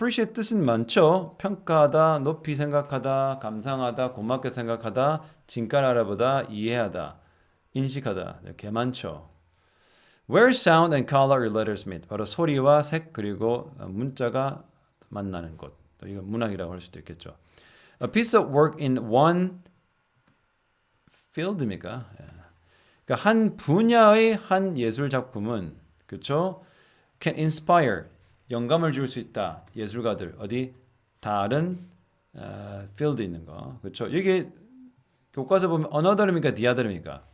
appreciate 뜻은 많죠. 평가하다, 높이 생각하다, 감상하다, 고맙게 생각하다, 진가를 알아보다, 이해하다, 인식하다. 이렇게 많죠. Where sound and color are letters meet. 바로 소리와 색 그리고 문자가 만나는 곳. 또 이거 문학이라고 할 수도 있겠죠. A piece of work in one field입니까? 예. 그러니까 한 분야의 한 예술 작품은 그렇죠? can inspire 영감을 줄 수 있다. 예술가들 어디 다른 어, field 있는 거 그렇죠? 이게 교과서 보면 the other입니까?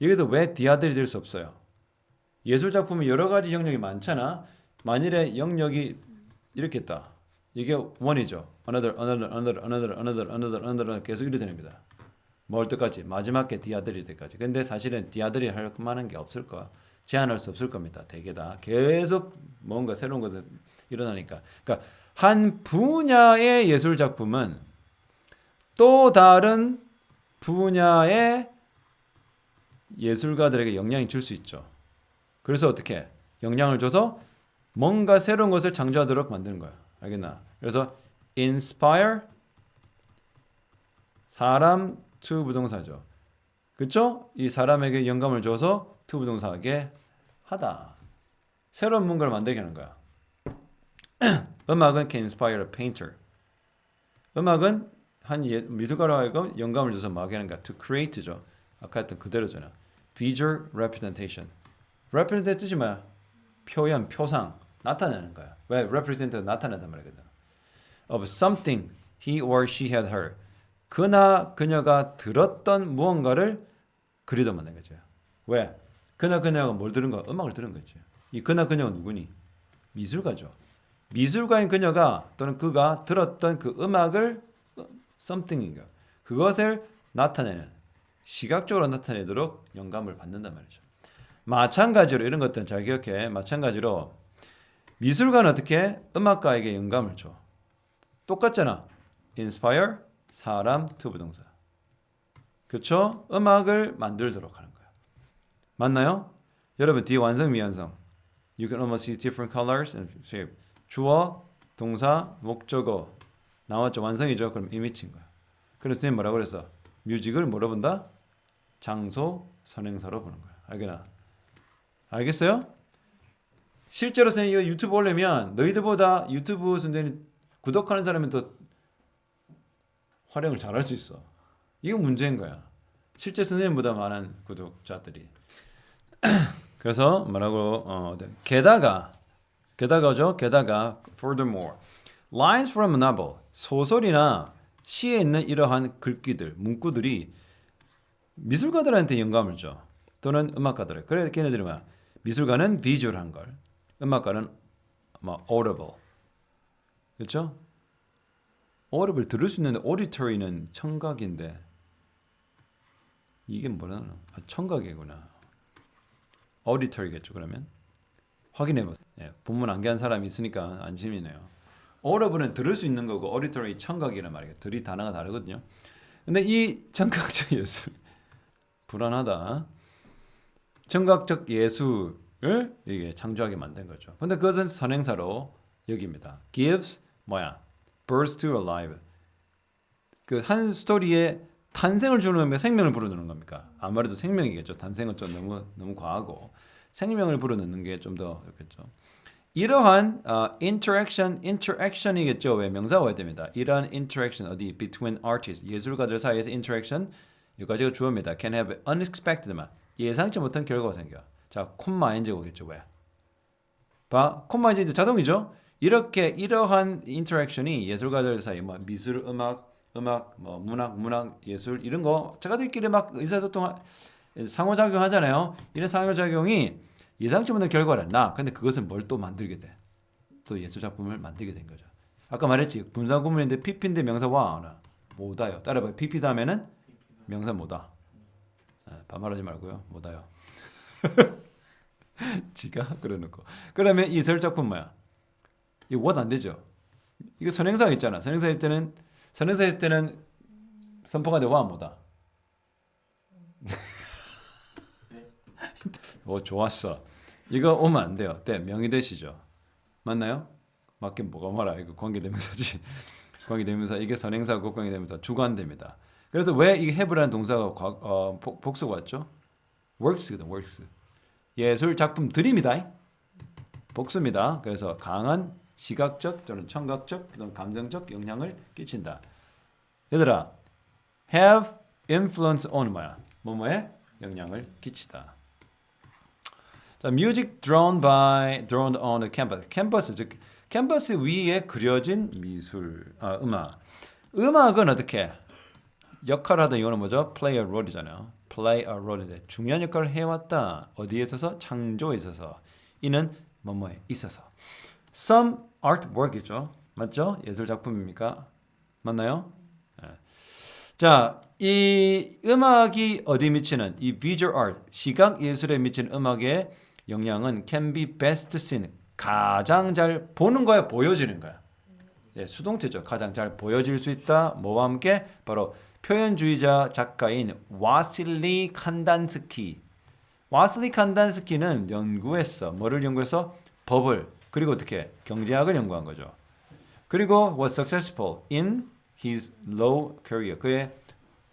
여기서 왜 other이 될 수 없어요? 예술 작품은 여러 가지 영역이 많잖아. 만일에 영역이 이렇게 있다. 이게 원이죠. another, another, another, 계속 이래 됩니다. 뭘 때까지 마지막 게 디아들이 때까지. 근데 사실은 디아들이 할 만한 게 없을 거야. 제한할 수 없을 겁니다. 대개 다 계속 뭔가 새로운 것을 일어나니까. 그러니까 한 분야의 예술 작품은 또 다른 분야의 예술가들에게 영향이 줄 수 있죠. 그래서 어떻게 영향을 줘서 뭔가 새로운 것을 창조하도록 만드는 거야. 알겠나? 그래서 inspire 사람 to 부동사죠. 그렇죠? 이 사람에게 영감을 줘서 to 부동사하게 하다. 새로운 뭔가를 만들게 하는 거야. 음악은 can inspire a painter. 음악은 한 예, 미술가로 하여금 영감을 줘서 뭐 하게 하는 거야. to create죠. 아까 했던 그대로잖아. visual representation. represent 뜻이 뭐야? 표현, 표상, 나타내는 거야. 왜? represent 나타낸단 말이거든. of something he or she had heard. 그나 그녀가 들었던 무언가를 그리다 만든 거죠. 왜? 그나 그녀가 뭘 들은 거? 음악을 들은 거지. 이 그나 그녀가 누구니? 미술가죠. 미술가인 그녀가 또는 그가 들었던 그 음악을 something인가 그것을 나타내는 시각적으로 나타내도록 영감을 받는단 말이죠. 마찬가지로 이런 것들은 잘 기억해. 마찬가지로 미술가는 어떻게 음악가에게 영감을 줘. 똑같잖아. inspire 사람 to 부동사. 그렇죠? 음악을 만들도록 하는 거야. 맞나요? 여러분 뒤에 완성 미완성. You can almost see different colors and shape. 주어, 동사, 목적어 나왔죠. 완성이죠. 그럼 이미지인 거야. 그래서 선생님 뭐라고 그랬어? 뮤직을 뭐로 본다? 장소, 선행사로 보는 거야. 알겠나? 알겠어요? 실제로 선생님 이거 유튜브 올리면 너희들보다 유튜브 선생님 구독하는 사람은 더 활용을 잘할 수 있어. 이거 문제인 거야. 실제 선생님보다 많은 구독자들이. 그래서 뭐라고 어, 네. 게다가 게다가죠. 게다가 furthermore lines from a novel 소설이나 시에 있는 이러한 글귀들 문구들이 미술가들한테 영감을 줘. 또는 음악가들. 그래 걔네들이 뭐야? 미술가는 비주얼한 걸, 음악가는 뭐 audible. 그렇죠? 어렵을 들을 수 있는데 auditory는 청각인데 이게 뭐라 아, 청각이구나. Auditory겠죠 그러면 확인해 보세요. 예, 본문 암기한 사람이 있으니까 안심이네요. audible은 들을 수 있는 거고 auditory 청각이란 말이에요. 들이 단어가 다르거든요. 근데 이 청각적 예술 불안하다. 청각적 예술을 이게 창조하게 만든 거죠. 근데 그것은 선행사로 여깁니다. gives 뭐야? birth to alive. 그 한 스토리에 탄생을 주는 생명을 불어넣는 겁니까? 아무래도 생명이겠죠. 탄생은 좀 너무 너무 과하고 생명을 불어넣는 게 좀 더 좋겠죠. 이러한 어, interaction, interaction이겠죠. 왜 명사가 와야 됩니다. 이러한 interaction 어디 between artists 예술가들 사이에서 interaction 여기까지가 주어입니다. can have unexpected만 예상치 못한 결과가 생겨. 자, 콤마 인제 오겠죠. 왜? 봐, 콤마 인제 자동이죠. 이렇게 이러한 인터랙션이 예술가들 사이 뭐 미술, 음악, 음악, 뭐 문학, 문학, 예술 이런 거 자가들끼리 막 의사소통 상호작용 하잖아요. 이런 상호작용이 예상치 못한 결과를 나. 근데 그것은 뭘 또 만들게 돼. 또 예술 작품을 만들게 된 거죠. 아까 말했지. 분사 구문인데 PP인데 명사 와? 못와요. 따라봐요. PP 다음에는 명사 뭐다. 아, 반말하지 말고요. 못와요. 지가 그래놓고. 그러면 이 설 작품 뭐야? 이거 what 안 되죠. 이거 선행사 있잖아. 선행사 일 때는 선행사 일 때는 선포가 되고 안 뭐다. 오 좋았어. 이거 오면 안 돼요. 때 명의 대시죠. 맞나요? 맞긴 뭐가 말아 이거 관계대명사지 관계대명사 이게 선행사고 관계대명사 주관됩니다. 그래서 왜이 have라는 동사가 과, 어, 복, 복수가 왔죠? works거든 works 예술 작품 드림이다 복수입니다. 그래서 강한 시각적 또는 청각적 또는 감정적 영향을 끼친다. 얘들아 have influence on 뭐야? 뭐뭐에 영향을 끼치다. 자, music drawn by drawn on the canvas. 캔버스 즉 캔버스 위에 그려진 미술 아, 음악. 음악은 어떻게 역할하다 이거는 뭐죠? play a role이잖아요. play a role인데 중요한 역할을 해왔다. 어디에 있어서 창조에 있어서 이는 뭐뭐에 있어서. Some artwork이죠. 맞죠? 예술 작품입니까? 맞나요? 네. 자, 이 음악이 어디 미치는 이 visual art 시각 예술에 미치는 음악의 영향은 can be best seen 가장 잘 보는 거야 보여지는 거야. 예, 수동태죠. 가장 잘 보여질 수 있다. 뭐와 함께 바로 표현주의자 작가인 와실리 칸단스키. 와실리 칸단스키는 연구했어. 뭐를 연구해서 법을 그리고 어떻게 경제학을 연구한 거죠. 그리고 was successful in his law career. 그의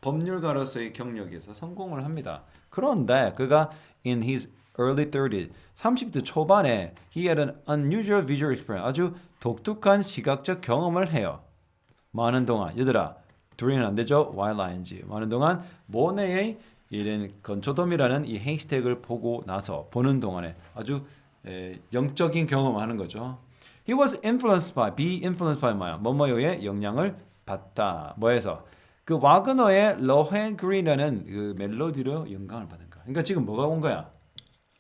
법률가로서의 경력에서 성공을 합니다. 그런데 그가 in his early 30s, 30대 초반에 he had an unusual visual experience. 아주 독특한 시각적 경험을 해요. 많은 동안 얘들아 during은 안 되죠. while ing 많은 동안 모네의 이런 건초돔이라는 이 해시태그를 보고 나서 보는 동안에 아주 에, 영적인 경험을 하는 거죠. He was influenced by, be influenced by 뭐야? 뭐뭐요의 영향을 받다. 뭐에서? 그 와그너의 러헨그린이라는 그 멜로디로 영감을 받은 거야. 그러니까 지금 뭐가 온 거야?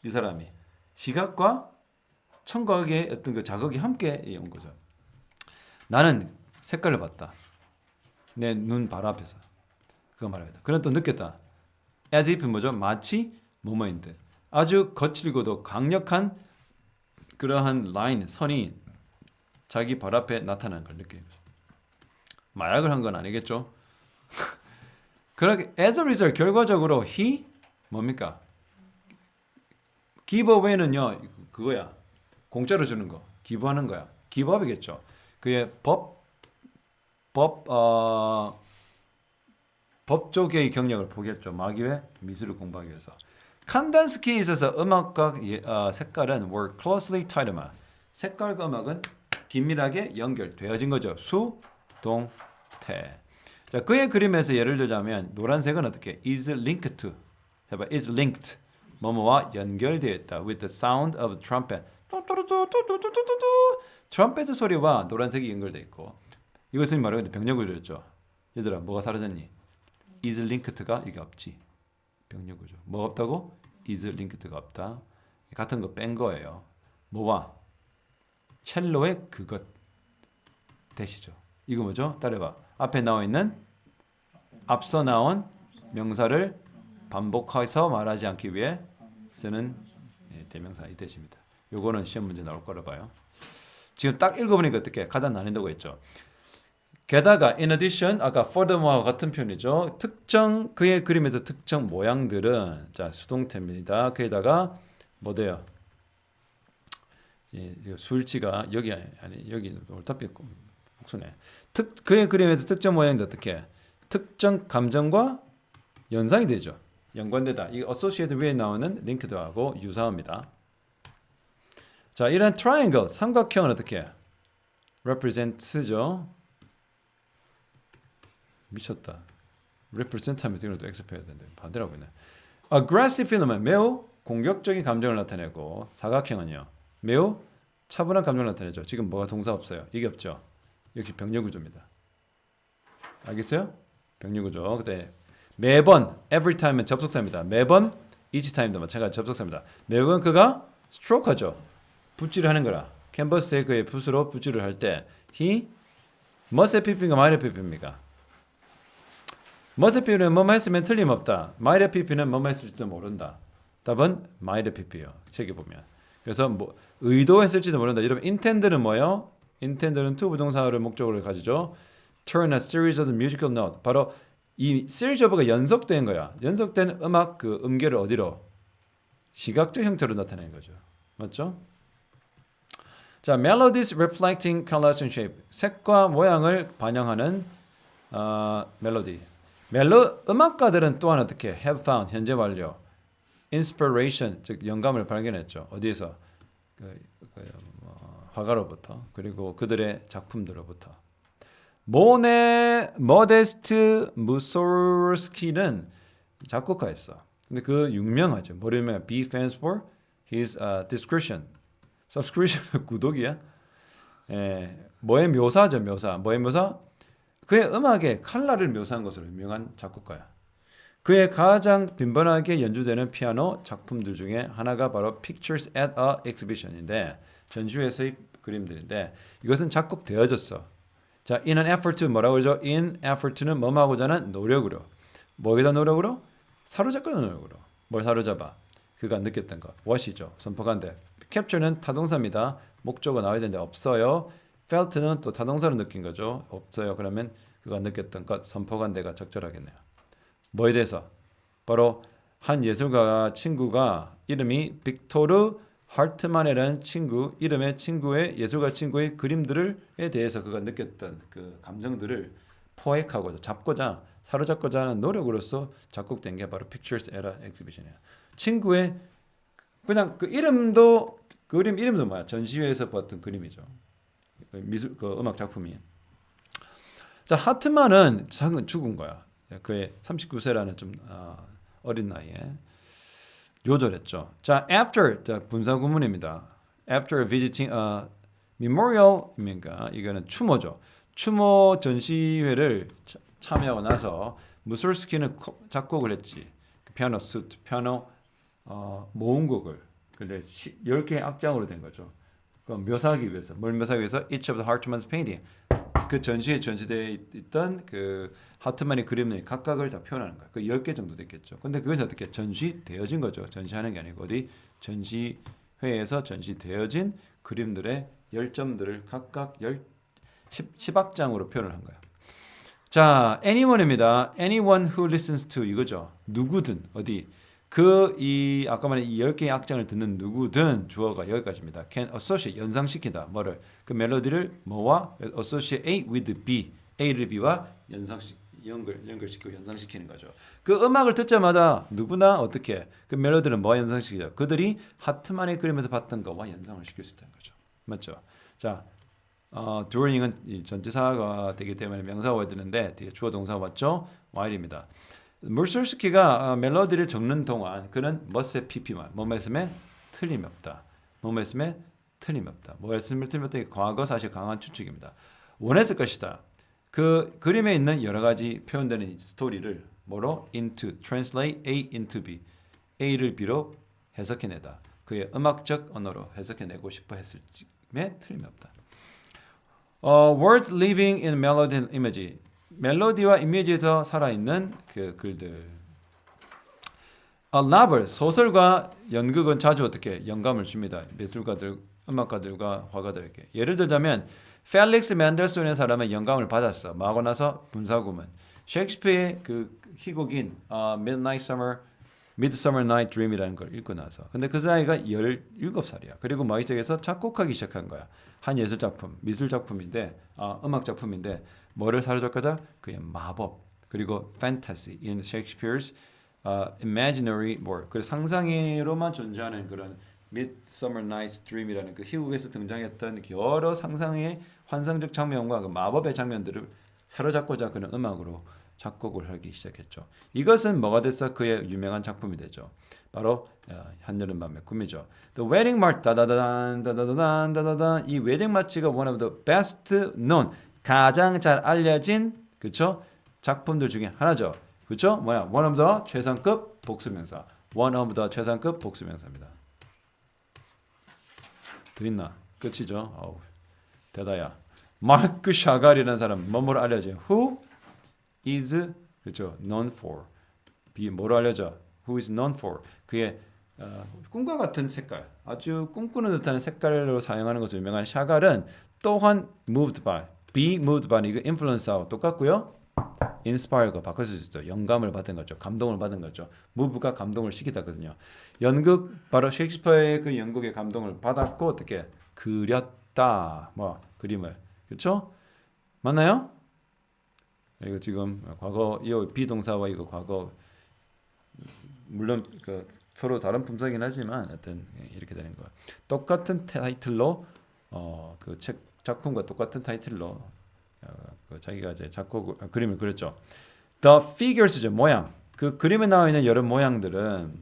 이 사람이 시각과 청각의 어떤 그 자극이 함께 온 거죠. 나는 색깔을 봤다. 내 눈 바로 앞에서. 그거 말합니다. 그는 또 느꼈다. as if 뭐죠? 마치 뭐뭐인 듯. 아주 거칠고도 강력한 그러한 라인, 선이 자기 발 앞에 나타나는 걸 느끼는 거죠. 마약을 한 건 아니겠죠? 그렇게 as a result 결과적으로 he 뭡니까? 기브어웨이는요 그거야 공짜로 주는 거 기부하는 거야 기부업이겠죠 그의 법 법 어, 법 쪽의 경력을 보겠죠 마기회 미술을 공부하기 위해서 칸단스키에 있어서 음악과 예, 어, 색깔은 were closely tied up 색깔과 음악은 긴밀하게 연결되어진 거죠 수 동 태 자 그의 그림에서 예를 들자면 노란색은 어떻게 is linked to 해봐 is linked 뭐뭐와 연결되어 있다. With the sound of trumpet. 트럼펫 소리와 노란색이 연결되어 있고 이것은 말하는 병력구조였죠. 얘들아 뭐가 사라졌니? is linked가 이게 없지. 병력 구조. 뭐가 없다고? is linked가 없다. 같은 거 뺀 거예요. 뭐와? 첼로의 그것 대시죠. 이거 뭐죠? 따라봐. 앞에 나와 있는 앞서 나온 명사를 반복해서 말하지 않기 위해 쓰는 예, 대명사 이 뜻입니다. 요거는 시험 문제 나올 거라 봐요. 지금 딱 읽어보니까 어떻게 가장 난이도가 있죠. 게다가 in addition 아까 furthermore와 같은 표현이죠. 특정 그의 그림에서 특정 모양들은 자 수동태입니다. 그에다가 뭐 돼요? 예, 술지가 여기 아니 여기 올타피 복수네. 특 그의 그림에서 특정 모양들 어떻게? 특정 감정과 연상이 되죠. 연관되다. 이 associated 위에 나오는 linked하고 유사합니다. 자, 이런 triangle 삼각형은 어떻게 represents죠. 미쳤다. represent 하면 또 X표해야 되는데 반대라고 있네. aggressive feeling은 매우 공격적인 감정을 나타내고 사각형은요. 매우 차분한 감정을 나타내죠. 지금 뭐가 동사 없어요. 이게 없죠. 역시 병력 구조입니다. 알겠어요? 병력 구조. 그때 매번 every time은 접속사입니다. 매번 each time도 마찬가지 접속사입니다. 매번 그가 stroke하죠. 붓질을 하는 거라. 캔버스에 그의 붓으로 붓질을 할 때 he must have pp인가 might have pp입니까? Must pp는 뭐뭐 했으면 틀림없다. might pp는 뭐뭐 했을지도 모른다. 답은 might pp예요. 책에 보면. 그래서 뭐 의도했을지도 모른다. 여러분 intend는 뭐예요? intend는 to 부동사를 목적으로 가지죠. turn a series of musical note. 바로 이 시리즈 오브가 연속된 거야. 연속된 음악 그 음계를 어디로? 시각적 형태로 나타낸 거죠. 맞죠? 자, melodies reflecting colors and shape. 색과 모양을 반영하는 어, 멜로디. 멜로 음악가들은 또한 어떻게 have found 현재 완료 inspiration 즉 영감을 발견했죠. 어디에서 그, 그, 뭐, 화가로부터 그리고 그들의 작품들로부터. 모네 모데스트 무소르스키는 작곡가였어. 근데 그 유명하죠. 뭐를 유명해? B stands for his uh, discretion. subscription 구독이야. 예, 뭐의 묘사죠, 묘사. 뭐의 묘사? 그의 음악의 칼라를 묘사한 것으로 유명한 작곡가야. 그의 가장 빈번하게 연주되는 피아노 작품들 중에 하나가 바로 Pictures at a Exhibition인데 전시회에서의 그림들인데 이것은 작곡되어졌어. 자, in an effort to 뭐라고 그러죠? in effort to는 뭐뭐 하고자 하는 노력으로. 뭐에다 노력으로? 사로잡고자 노력으로. 뭘 사로잡아? 그가 느꼈던 것. what이죠. 선포간데. capture는 타동사입니다. 목적어 나와야 되는데 없어요. Felt는 또 타동사로 느낀 거죠. 없어요. 그러면 그가 느꼈던 것 선포간대가 적절하겠네요. 뭐에 대해서? 바로 한 예술가 친구가 이름이 빅토르 하트만이라는 친구 이름의 친구의 예술가 친구의 그림들에 대해서 그가 느꼈던 그 감정들을 포획하고자 잡고자 사로잡고자 하는 노력으로서 작곡된 게 바로 Pictures at a Exhibition이에요. 친구의 그냥 그 이름도 그림 이름도 뭐야? 전시회에서 봤던 그림이죠. 그 미술 그 음악 작품이. 자 하트만은 작은 죽은 거야. 그의 39세라는 좀 어, 어린 나이에 요절했죠. 자, after 자, 분사 구문입니다. After visiting a memorial입니까? 이거는 추모죠. 추모 전시회를 차- 참여하고 나서 무솔스키는 코- 작곡을 했지. 그 피아노 수트, 피아노 어, 모음곡을 근데 10개의 악장으로 된 거죠. 그 묘사하기 위해서 뭘 묘사하기 위해서 Each of the Hartman's painting 그 전시에 전시되어 있던 그 하트만의 그림을 각각을 다 표현하는 거야. 그 10개 정도 됐겠죠. 근데 그것이 어떻게 전시되어진 거죠. 전시하는 게 아니고 어디 전시회에서 전시되어진 그림들의 열점들을 각각 열 10, 10악장으로 표현을 한 거야. 자, anyone입니다. anyone who listens to 이거죠. 누구든 어디 그 이 아까 말한 이 10개의 악장을 듣는 누구든 주어가 여기까지입니다. can associate 연상시킨다. 뭐를 그 멜로디를 뭐와 associate with B A를 B와 연상시 연결 연결시키고 연상시키는 거죠. 그 음악을 듣자마자 누구나 어떻게 그 멜로디를 뭐와 연상시키죠? 그들이 하트만의 그림에서 봤던 것과 연상을 시킬 수 있다는 거죠. 맞죠? 자, 어, during은 이 전치사가 되기 때문에 명사가 와야 되는데 뒤에 주어 동사가 왔죠? while입니다. 물술스키가 어, 멜로디를 적는 동안 그는 머스의 pp만 뭐뭐 했음에 틀림없다. 뭐뭐 했음에 틀림없다. 뭐 했음에 틀림없다. 이게 과거 사실 강한 추측입니다. 원했을 것이다. 그 그림에 있는 여러 가지 표현되는 스토리를 뭐로 into translate A into B A를 B로 해석해내다. 그의 음악적 언어로 해석해내고 싶어 했을 쯤에 틀림이 없다. 어, words living in melody and image. 멜로디와 이미지에서 살아있는 그 글들. A novel, 소설과 연극은 자주 어떻게 영감을 줍니다. 미술가들, 음악가들과 화가들에게. 예를 들자면 펠릭스 맨델손의 사람의 영감을 받았어. 마고 나서 분사구문. 셰익스피어의 그 희곡인 어, Midnight Summer, Midsummer Night Dream이라는 걸 읽고 나서. 근데 그 사이가 17살이야. 그리고 마이색에서 작곡하기 시작한 거야. 한 예술 작품, 미술 작품인데, 아, 음악 작품인데 뭐를 사로잡고자 그의 마법 그리고 fantasy in Shakespeare's uh, imaginary world. 그 상상으로만 존재하는 그런 Midsummer Night's Dream이라는 그 희곡에서 등장했던 여러 상상의 환상적 장면과 그 마법의 장면들을 사로잡고자 그는 음악으로 작곡을 하기 시작했죠. 이것은 뭐가 돼서 그의 유명한 작품이 되죠. 바로 어, 한여름 밤의 꿈이죠. The Wedding March 다다다단 다다다단 다다단 이 웨딩 마치가 one of the best known 가장 잘 알려진 그쵸 작품들 중에 하나죠. 그쵸 뭐야 one of the 최상급 복수명사 one of the 최상급 복수명사입니다. 더 있나 끝이죠. 어우 대다야. 마크 샤갈이라는 사람 뭐뭐로 알려져? Who is 그렇죠 known for 비 뭐로 알려져? Who is known for 그의 어, 꿈과 같은 색깔 아주 꿈꾸는 듯한 색깔로 사용하는 것으로 유명한 샤갈은 또한 moved by be moved by 이거 influence하고 똑같고요. inspire가 바꿀 수 있죠. 영감을 받은 거죠. 감동을 받은 거죠. move가 감동을 시키다거든요. 연극 바로 셰익스피어의 그 연극의 감동을 받았고 어떻게 그렸다. 뭐 그림을 그렇죠? 맞나요? 이거 지금 과거 이 비동사와 이거 과거 물론 그 서로 다른 품사긴 하지만 하여튼 이렇게 되는 거예요. 똑같은 타이틀로 어 그 책 작품과 똑같은 타이틀로 어, 그 자기가 이제 작곡 아, 그림을 그렸죠. The figures죠 모양. 그 그림에 나와 있는 여러 모양들은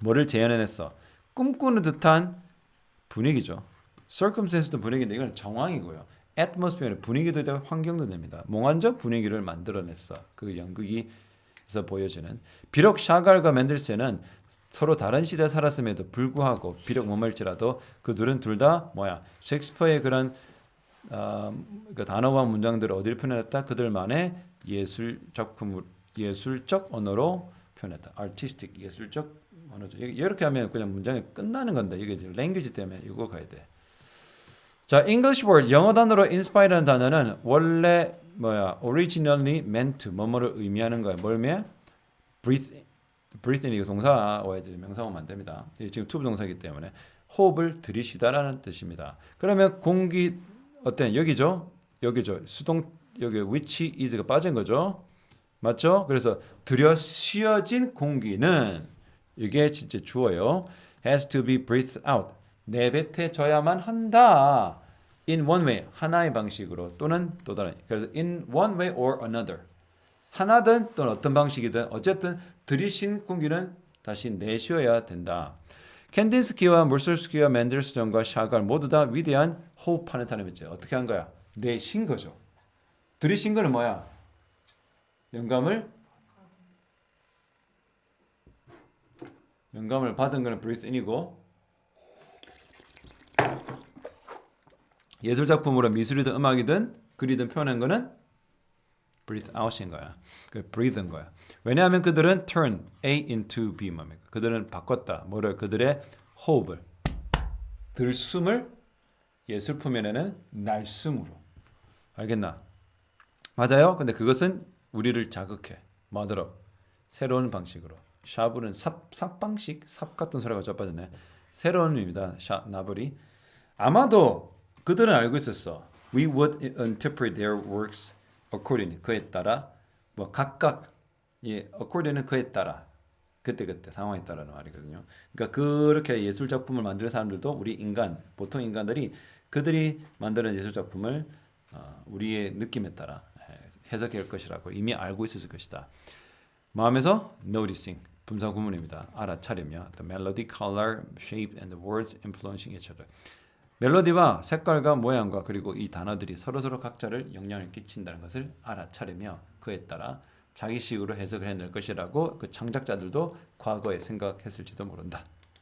뭐를 재현해냈어? 꿈꾸는 듯한 분위기죠. circumstance도 분위기인데 이건 정황이고요. atmosphere 분위기도 되고 환경도 됩니다. 몽환적 분위기를 만들어냈어. 그 연극이에서 보여지는. 비록 샤갈과 맨델스는 서로 다른 시대에 살았음에도 불구하고 비록 머멀지라도 그들은 둘 다 뭐야 셰익스피어의 그런 어, 그 단어와 문장들을 어디를 표현했다? 그들만의 예술 작품 예술적 언어로 표현했다. artistic 예술적 언어죠. 이- 이렇게 하면 그냥 문장이 끝나는 건데 이게 이제 language 때문에 이거 가야 돼. 자, English word 영어 단어로 inspire라는 단어는 원래 뭐야 originally meant 뭐뭐를 의미하는 거야. 뭘 의미해? breathe breathe 이거 동사 와야지 명사하면 안 됩니다. 지금 투부 동사이기 때문에 호흡을 들이쉬다라는 뜻입니다. 그러면 공기 어때? 여기죠? 여기죠. 수동 여기 which is가 빠진 거죠. 맞죠? 그래서 들여 쉬어진 공기는 이게 진짜 주어요. has to be breathed out. 내뱉어져야만 한다. in one way 하나의 방식으로 또는 또 다른 그래서 in one way or another 하나든 또는 어떤 방식이든 어쨌든 들이신 공기는 다시 내쉬어야 된다. 캔딘스키와 물솔스키와 맨델스존과 샤갈 모두 다 위대한 호흡하는 사람이죠. 어떻게 한 거야? 내쉰 거죠. 들이신 거는 뭐야? 영감을 영감을 받은 거는 breathe in이고 예술 작품으로 미술이든 음악이든 글이든 표현한 거는 breathe out인 거야. 그 breathe인 거야. 왜냐하면 그들은 turn A into B 뭡니까? 그들은 바꿨다. 뭐를 그들의 호흡을 들숨을 예술 표면에는 날숨으로 알겠나? 맞아요. 근데 그것은 우리를 자극해. 뭐하도록 새로운 방식으로. 샤브는 삽, 삽 방식, 삽 같은 소리가 자빠졌네. 새로운 의미입니다. 샤 나블이 아마도 그들은 알고 있었어. We would interpret their works accordingly. 그에 따라 뭐 각각 예, according는 그에 따라 그때 그때 상황에 따라는 말이거든요. 그러니까 그렇게 예술 작품을 만드는 사람들도 우리 인간 보통 인간들이 그들이 만드는 예술 작품을 어, 우리의 느낌에 따라 예, 해석할 것이라고 이미 알고 있었을 것이다. 마음에서 noticing 분사 구문입니다. 알아차리며 the melody, color, shape and the words influencing each other. 멜로디와 색깔과 모양과 그리고 이 단어들이 서로서로 각자를 영향을 끼친다는 것을 알아차리며 그에 따라 자기식으로 해석을 해낼 것이라고 그 창작자들도 과거에 생각했을지도 모른다.